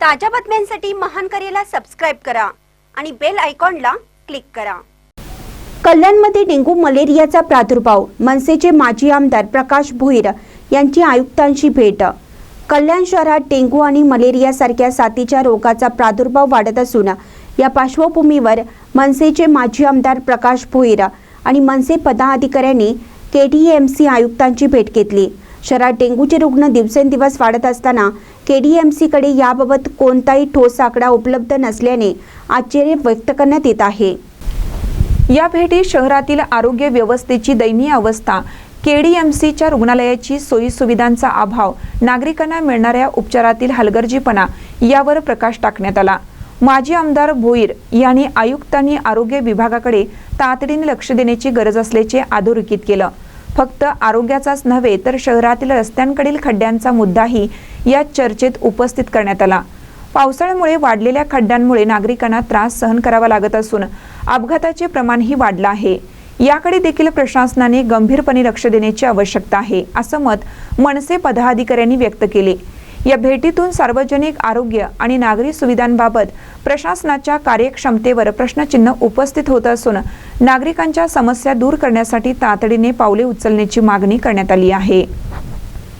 ताज्या बातम्यांसाठी महान करेला सबस्क्राईब करा आणि बेल आयकॉनला क्लिक करा. कल्याणमध्ये डेंग्यू मलेरियाचा प्रादुर्भाव मनसेचे माजी आमदार प्रकाश भोईर यांची आयुक्तांशी भेट. कल्याण शहरात डेंग्यू आणि मलेरियासारख्या साथीच्या रोगाचा प्रादुर्भाव वाढत असून या पार्श्वभूमीवर मनसेचे माजी आमदार प्रकाश भोईर आणि मनसे पदाधिकाऱ्यांनी के डी एम सी आयुक्तांची भेट घेतली. शहरात डेंग्यूचे रुग्ण दिवसेंदिवस वाढत असताना के डी एम सीकडे याबाबत कोणताही ठोस आकडा उपलब्ध नसल्याने आश्चर्य व्यक्त करण्यात येत आहे. या भेटीत शहरातील आरोग्य व्यवस्थेची दयनीय अवस्था केडीएमसीच्या रुग्णालयाची सोयी सुविधांचा अभाव नागरिकांना मिळणाऱ्या उपचारातील हलगर्जीपणा यावर प्रकाश टाकण्यात आला. माजी आमदार भोईर यांनी आयुक्तांनी आरोग्य विभागाकडे तातडीने लक्ष देण्याची गरज असल्याचे अधोरेखित केलं. फक्त आरोग्याचाच नव्हे तर शहरातील रस्त्यांकडील खड्ड्यांचा मुद्दाही या चर्चेत उपस्थित करण्यात आला. पावसाळ्यामुळे वाढलेल्या खड्ड्यांमुळे नागरिकांना त्रास सहन करावा लागत असून अपघाताचे प्रमाणही वाढलं आहे. याकडे देखील प्रशासनाने गंभीरपणे लक्ष देण्याची आवश्यकता आहे असं मत मनसे पदाधिकाऱ्यांनी व्यक्त केले. या भेटीतून सार्वजनिक आरोग्य आणि नागरी सुविधांबाबत प्रशासनाच्या कार्यक्षमतेवर प्रश्नचिन्ह उपस्थित होत असून नागरिकांच्या समस्या दूर करण्यासाठी तातडीने पावले उचलण्याची मागणी करण्यात आली आहे.